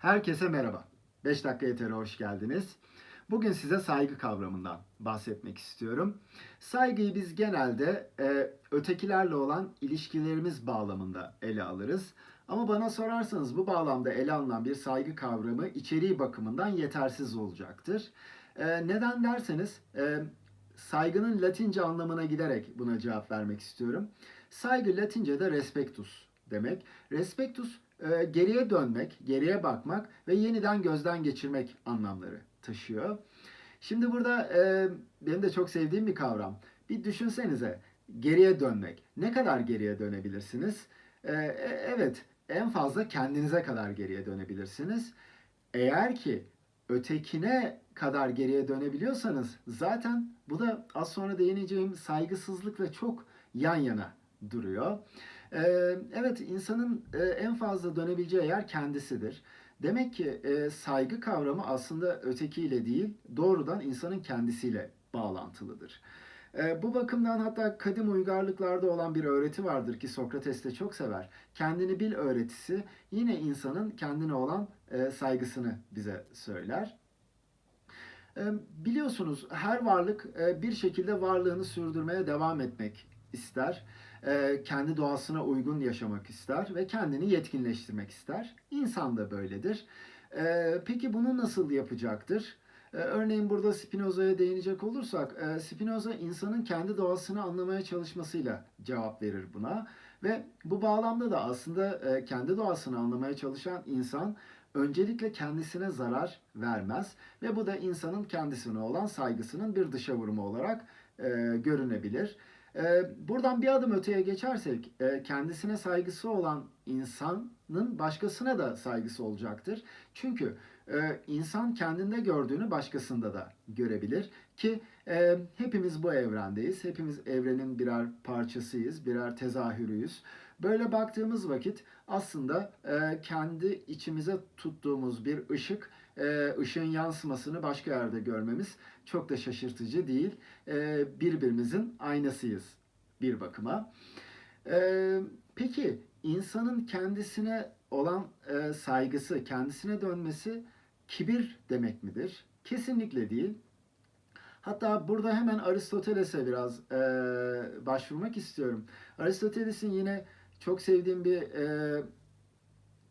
Herkese merhaba. 5 dakika yetere hoş geldiniz. Bugün size saygı kavramından bahsetmek istiyorum. Saygıyı biz genelde e, ötekilerle olan ilişkilerimiz bağlamında ele alırız. Ama bana sorarsanız bu bağlamda ele alınan bir saygı kavramı içeriği bakımından yetersiz olacaktır. E, neden derseniz e, saygının Latince anlamına giderek buna cevap vermek istiyorum. Saygı Latince'de respectus demek. Respectus e, geriye dönmek, geriye bakmak ve yeniden gözden geçirmek anlamları taşıyor. Şimdi burada e, benim de çok sevdiğim bir kavram. Bir düşünsenize geriye dönmek. Ne kadar geriye dönebilirsiniz? E, e, evet, en fazla kendinize kadar geriye dönebilirsiniz. Eğer ki ötekine kadar geriye dönebiliyorsanız zaten bu da az sonra değineceğim saygısızlıkla çok yan yana duruyor. Ee, evet insanın e, en fazla dönebileceği yer kendisidir. Demek ki e, saygı kavramı aslında ötekiyle değil doğrudan insanın kendisiyle bağlantılıdır. E, bu bakımdan hatta kadim uygarlıklarda olan bir öğreti vardır ki Sokrates de çok sever. Kendini bil öğretisi yine insanın kendine olan e, saygısını bize söyler. E, biliyorsunuz her varlık e, bir şekilde varlığını sürdürmeye devam etmek ister. E, kendi doğasına uygun yaşamak ister ve kendini yetkinleştirmek ister. İnsan da böyledir. E, peki bunu nasıl yapacaktır? E, örneğin burada Spinoza'ya değinecek olursak, Spinoza insanın kendi doğasını anlamaya çalışmasıyla cevap verir buna. Ve bu bağlamda da aslında kendi doğasını anlamaya çalışan insan öncelikle kendisine zarar vermez ve bu da insanın kendisine olan saygısının bir dışa vurumu olarak görünebilir. E, buradan bir adım öteye geçersek e, kendisine saygısı olan insanın başkasına da saygısı olacaktır. Çünkü e, insan kendinde gördüğünü başkasında da görebilir ki e, hepimiz bu evrendeyiz. Hepimiz evrenin birer parçasıyız, birer tezahürüyüz. Böyle baktığımız vakit aslında kendi içimize tuttuğumuz bir ışık, e, ışığın yansımasını başka yerde görmemiz çok da şaşırtıcı değil. E, birbirimizin aynasıyız bir bakıma. E, peki insanın kendisine olan e, saygısı, kendisine dönmesi kibir demek midir? Kesinlikle değil. Hatta burada hemen Aristoteles'e biraz e, başvurmak istiyorum. Aristoteles'in yine çok sevdiğim bir e,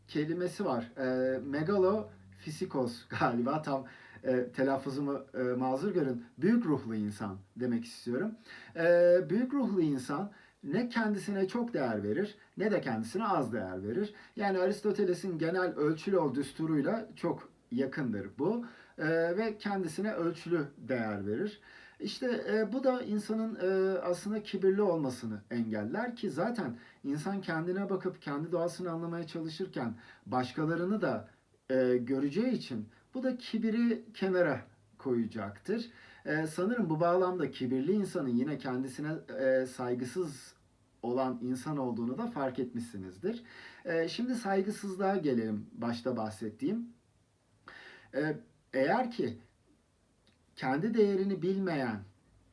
kelimesi var. E, megalo fisikos galiba tam e, telaffuzumu e, mazur görün. Büyük ruhlu insan demek istiyorum. E, büyük ruhlu insan ne kendisine çok değer verir ne de kendisine az değer verir. Yani Aristoteles'in genel ölçülü ol düsturuyla çok yakındır bu e, ve kendisine ölçülü değer verir. İşte e, bu da insanın e, aslında kibirli olmasını engeller ki zaten insan kendine bakıp kendi doğasını anlamaya çalışırken başkalarını da e, göreceği için bu da kibiri kenara koyacaktır. E, sanırım bu bağlamda kibirli insanın yine kendisine e, saygısız olan insan olduğunu da fark etmişsinizdir. E, şimdi saygısızlığa gelelim başta bahsettiğim. E, eğer ki kendi değerini bilmeyen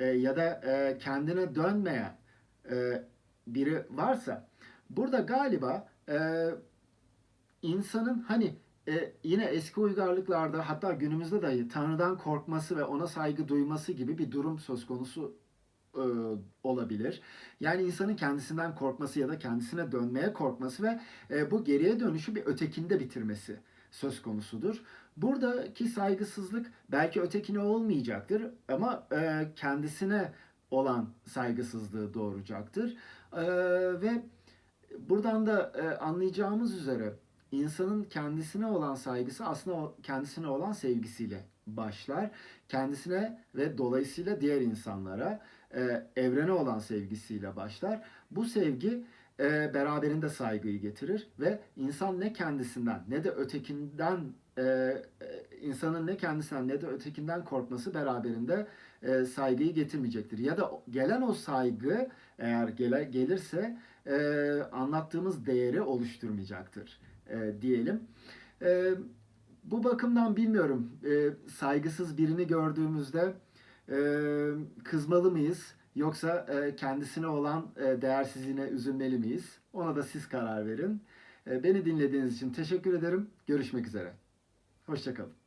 e, ya da e, kendine dönmeyen e, biri varsa burada galiba e, insanın hani e, yine eski uygarlıklarda hatta günümüzde dahi Tanrı'dan korkması ve ona saygı duyması gibi bir durum söz konusu e, olabilir. Yani insanın kendisinden korkması ya da kendisine dönmeye korkması ve e, bu geriye dönüşü bir ötekinde bitirmesi söz konusudur. Buradaki saygısızlık belki ötekine olmayacaktır ama e, kendisine olan saygısızlığı doğuracaktır. E, ve buradan da e, anlayacağımız üzere insanın kendisine olan saygısı aslında kendisine olan sevgisiyle başlar. Kendisine ve dolayısıyla diğer insanlara e, evrene olan sevgisiyle başlar. Bu sevgi e, beraberinde saygıyı getirir ve insan ne kendisinden ne de ötekinden e, e, insanın ne kendisinden ne de ötekinden korkması beraberinde e, saygıyı getirmeyecektir. Ya da gelen o saygı eğer gele, gelirse e, anlattığımız değeri oluşturmayacaktır e, diyelim. E, bu bakımdan bilmiyorum e, saygısız birini gördüğümüzde e, kızmalı mıyız? Yoksa e, kendisine olan e, değersizliğine üzülmeli miyiz? Ona da siz karar verin. E, beni dinlediğiniz için teşekkür ederim. Görüşmek üzere. Hoşçakalın.